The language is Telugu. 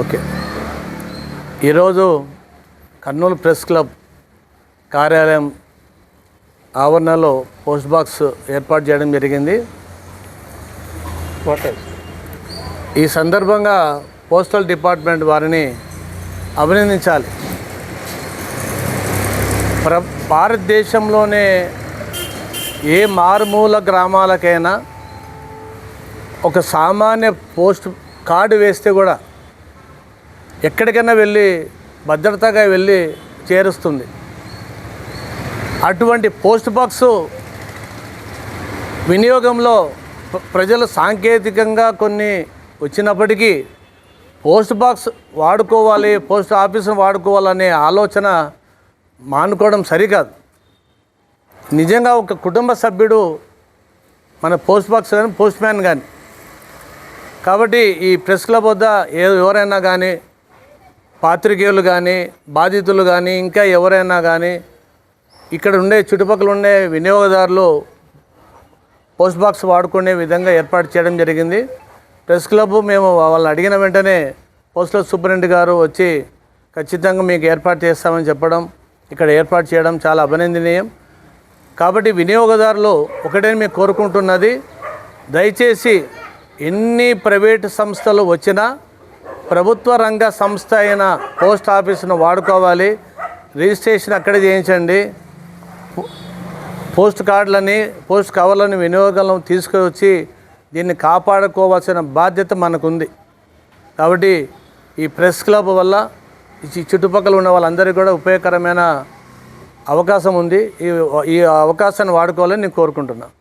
ఓకే. ఈరోజు కర్నూలు ప్రెస్ క్లబ్ కార్యాలయం ఆవరణలో పోస్ట్ బాక్స్ ఏర్పాటు చేయడం జరిగింది. ఈ సందర్భంగా పోస్టల్ డిపార్ట్మెంట్ వారిని అభినందించాలి. ప్ర భారతదేశంలోనే ఏ మారుమూల గ్రామాలకైనా ఒక సామాన్య పోస్ట్ కార్డు వేస్తే కూడా ఎక్కడికైనా వెళ్ళి భద్రతగా వెళ్ళి చేరుస్తుంది. అటువంటి పోస్ట్ బాక్స్ వినియోగంలో ప్రజలు సాంకేతికంగా కొన్ని వచ్చినప్పటికీ పోస్ట్ బాక్స్ వాడుకోవాలి పోస్ట్ ఆఫీసును వాడుకోవాలనే ఆలోచన మానుకోవడం సరికాదు. నిజంగా ఒక కుటుంబ సభ్యుడు మన పోస్ట్ బాక్స్ కానీ పోస్ట్ మ్యాన్ కానీ కాబట్టి ఈ ప్రెస్ క్లబ్ వద్ద ఏ ఎవరైనా కానీ పాత్రికేయులు కానీ బాధితులు కానీ ఇంకా ఎవరైనా కానీ ఇక్కడ ఉండే చుట్టుపక్కల ఉండే వినియోగదారులు పోస్ట్ బాక్స్ వాడుకునే విధంగా ఏర్పాటు చేయడం జరిగింది. ప్రెస్ క్లబ్ మేము వాళ్ళని అడిగిన వెంటనే పోస్టల్ సూపరింటెండెంట్ గారు వచ్చి ఖచ్చితంగా మీకు ఏర్పాటు చేస్తామని చెప్పడం ఇక్కడ ఏర్పాటు చేయడం చాలా అభినందనీయం. కాబట్టి వినియోగదారులు ఒకటే మేము కోరుకుంటున్నది దయచేసి ఎన్ని ప్రైవేటు సంస్థలు వచ్చినా ప్రభుత్వ రంగ సంస్థ అయిన పోస్ట్ ఆఫీసును వాడుకోవాలి. రిజిస్ట్రేషన్ అక్కడే చేయించండి. పోస్ట్ కార్డులని పోస్ట్ కవర్లని వినియోగాలను తీసుకువచ్చి దీన్ని కాపాడుకోవాల్సిన బాధ్యత మనకుంది. కాబట్టి ఈ ప్రెస్ క్లబ్ వల్ల ఈ చుట్టుపక్కల ఉన్న వాళ్ళందరికీ కూడా ఉపయోగకరమైన అవకాశం ఉంది. ఈ ఈ అవకాశాన్ని వాడుకోవాలని నేను కోరుకుంటున్నాను